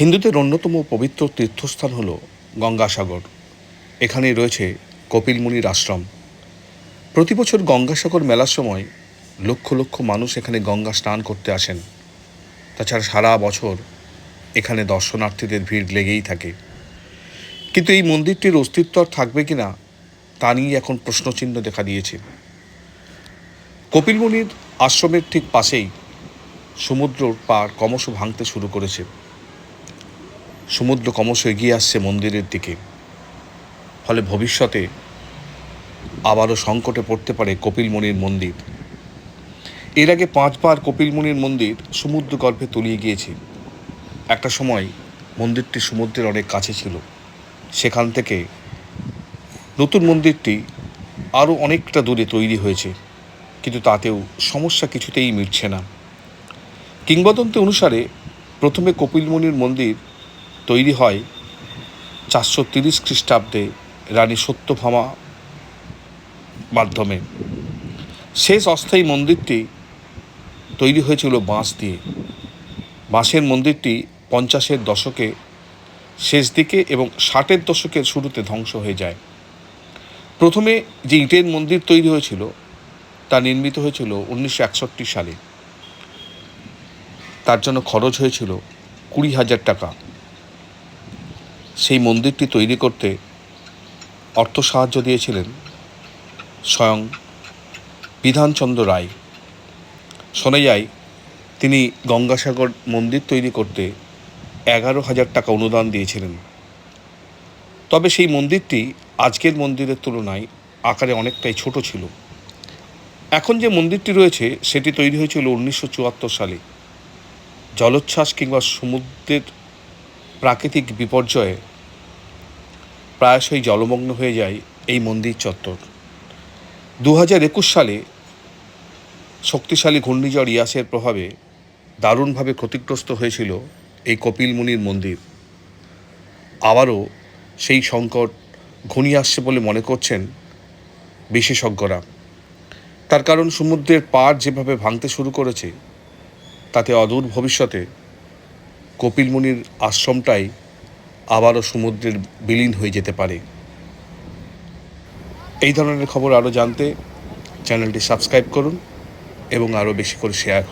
হিন্দুদের অন্যতম পবিত্র তীর্থস্থান হল গঙ্গাসাগর। এখানে রয়েছে কপিল মুনির আশ্রম। প্রতি বছর গঙ্গাসাগর মেলার সময় লক্ষ লক্ষ মানুষ এখানে গঙ্গা স্নান করতে আসেন। তাছাড়া সারা বছর এখানে দর্শনার্থীদের ভিড় লেগেই থাকে। কিন্তু এই মন্দিরটির অস্তিত্ব আর থাকবে কি না তা নিয়ে এখন প্রশ্নচিহ্ন দেখা দিয়েছে। কপিল মুনির আশ্রমের ঠিক পাশেই সমুদ্রর পার ক্রমশ ভাঙতে শুরু করেছে। সমুদ্র ক্রমশ এগিয়ে আসছে মন্দিরের দিকে। ফলে ভবিষ্যতে আবারও সংকটে পড়তে পারে কপিলমণির মন্দির। এর আগে পাঁচবার কপিলমণির মন্দির সমুদ্র গর্ভে তলিয়ে গিয়েছে। একটা সময় মন্দিরটি সমুদ্রের অনেক কাছে ছিল। সেখান থেকে নতুন মন্দিরটি আরও অনেকটা দূরে তৈরি হয়েছে। কিন্তু তাতেও সমস্যা কিছুতেই মিটছে না। কিংবদন্তি অনুসারে প্রথমে কপিলমণির মন্দির তৈরি হয় চারশো তিরিশ খ্রিস্টাব্দে রানী সত্যভামা মাধ্যমে। শেষ অস্থায়ী মন্দিরটি তৈরি হয়েছিল বাঁশ দিয়ে। বাঁশের মন্দিরটি পঞ্চাশের দশকে শেষ দিকে এবং ষাটের দশকের শুরুতে ধ্বংস হয়ে যায়। প্রথমে যে ইটের মন্দির তৈরি হয়েছিল, তা নির্মিত হয়েছিল উনিশশো একষট্টি সালে। তার জন্য খরচ হয়েছিল কুড়ি হাজার টাকা। সেই মন্দিরটি তৈরি করতে অর্থ সাহায্য দিয়েছিলেন স্বয়ং বিধানচন্দ্র রায়। শোনা যায় তিনি গঙ্গাসাগর মন্দির তৈরি করতে এগারো হাজার টাকা অনুদান দিয়েছিলেন। তবে সেই মন্দিরটি আজকের মন্দিরের তুলনায় আকারে অনেকটাই ছোট ছিল। এখন যে মন্দিরটি রয়েছে, সেটি তৈরি হয়েছিল উনিশশো চুয়াত্তর সালে। জলোচ্ছ্বাস কিংবা সমুদ্রের প্রাকৃতিক বিপর্যয়ে প্রায়শই জলমগ্ন হয়ে যায় এই মন্দির চত্বর। দু হাজার একুশ সালে শক্তিশালী ঘূর্ণিঝড় ইয়াসের প্রভাবে দারুণভাবে ক্ষতিগ্রস্ত হয়েছিল এই কপিল মুনির মন্দির। আবারও সেই সংকট ঘনিয়ে আসছে বলে মনে করছেন বিশেষজ্ঞরা। তার কারণ সমুদ্রের পাড় যেভাবে ভাঙতে শুরু করেছে, তাতে অদূর ভবিষ্যতে কপিল মুনির আশ্রমটাই আবারও সমুদ্রের বিলীন হয়ে যেতে পারে। এই ধরনের খবর আরও জানতে চ্যানেলটি সাবস্ক্রাইব করুন এবং আরও বেশি করে শেয়ার